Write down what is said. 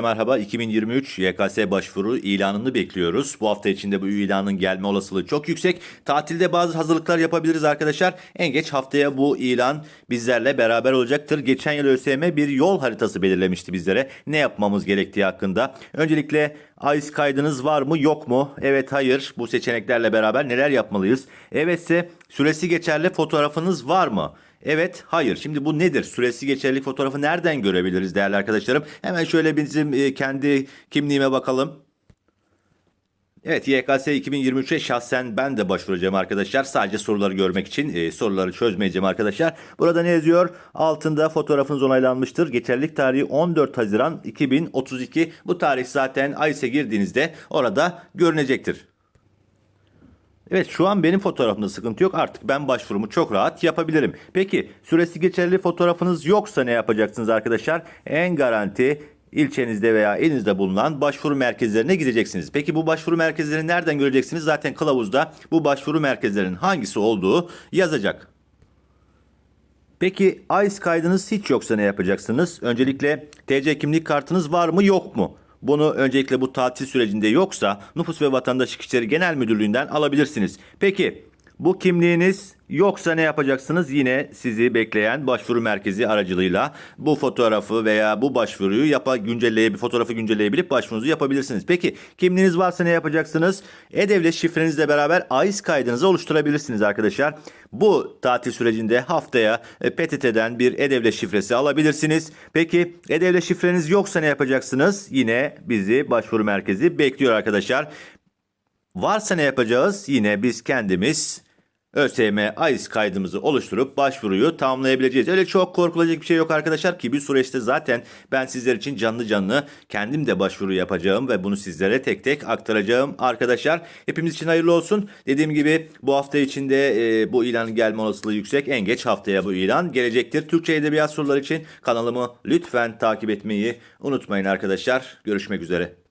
Merhaba 2023 YKS başvuru ilanını bekliyoruz. Bu hafta içinde bu ilanın gelme olasılığı çok yüksek. Tatilde bazı hazırlıklar yapabiliriz arkadaşlar. En geç haftaya bu ilan bizlerle beraber olacaktır. Geçen yıl ÖSYM bir yol haritası belirlemişti bizlere. Ne yapmamız gerektiği hakkında. Öncelikle AIS kaydınız var mı yok mu? Evet hayır. Bu seçeneklerle beraber neler yapmalıyız? Evetse süresi geçerli fotoğrafınız var mı? Evet, hayır. Şimdi bu nedir? Süresi geçerlilik fotoğrafı nereden görebiliriz değerli arkadaşlarım? Hemen şöyle bizim e, kendi kimliğime bakalım. Evet YKS 2023'e şahsen ben de başvuracağım arkadaşlar. Sadece soruları görmek için e, soruları çözmeyeceğim arkadaşlar. Burada ne yazıyor? Altında fotoğrafınız onaylanmıştır. Geçerlilik tarihi 14 Haziran 2032. Bu tarih zaten AIS'e girdiğinizde orada görünecektir. Evet şu an benim fotoğrafımda sıkıntı yok. Artık ben başvurumu çok rahat yapabilirim. Peki süresi geçerli fotoğrafınız yoksa ne yapacaksınız arkadaşlar? En garanti ilçenizde veya elinizde bulunan başvuru merkezlerine gideceksiniz. Peki bu başvuru merkezlerini nereden göreceksiniz? Zaten kılavuzda bu başvuru merkezlerinin hangisi olduğu yazacak. Peki AIS kaydınız hiç yoksa ne yapacaksınız? Öncelikle TC kimlik kartınız var mı yok mu? Bunu öncelikle bu tatil sürecinde yoksa Nüfus ve Vatandaşlık İşleri Genel Müdürlüğü'nden alabilirsiniz. Peki bu kimliğiniz yoksa ne yapacaksınız? Yine sizi bekleyen başvuru merkezi aracılığıyla bu fotoğrafı veya bu başvuruyu yapa güncelleyebilip fotoğrafı güncelleyebilip başvurunuzu yapabilirsiniz. Peki kimliğiniz varsa ne yapacaksınız? E-Devlet şifrenizle beraber AIS kaydınızı oluşturabilirsiniz arkadaşlar. Bu tatil sürecinde haftaya e, PTT'den bir E-Devlet şifresi alabilirsiniz. Peki E-Devlet şifreniz yoksa ne yapacaksınız? Yine bizi başvuru merkezi bekliyor arkadaşlar. Varsa ne yapacağız? Yine biz kendimiz ÖSYM AIS kaydımızı oluşturup başvuruyu tamamlayabileceğiz. Öyle çok korkulacak bir şey yok arkadaşlar ki bir süreçte zaten ben sizler için canlı canlı kendim de başvuru yapacağım ve bunu sizlere tek tek aktaracağım arkadaşlar. Hepimiz için hayırlı olsun. Dediğim gibi bu hafta içinde e, bu ilanın gelme olasılığı yüksek. En geç haftaya bu ilan gelecektir. Türkçe Edebiyat soruları için kanalımı lütfen takip etmeyi unutmayın arkadaşlar. Görüşmek üzere.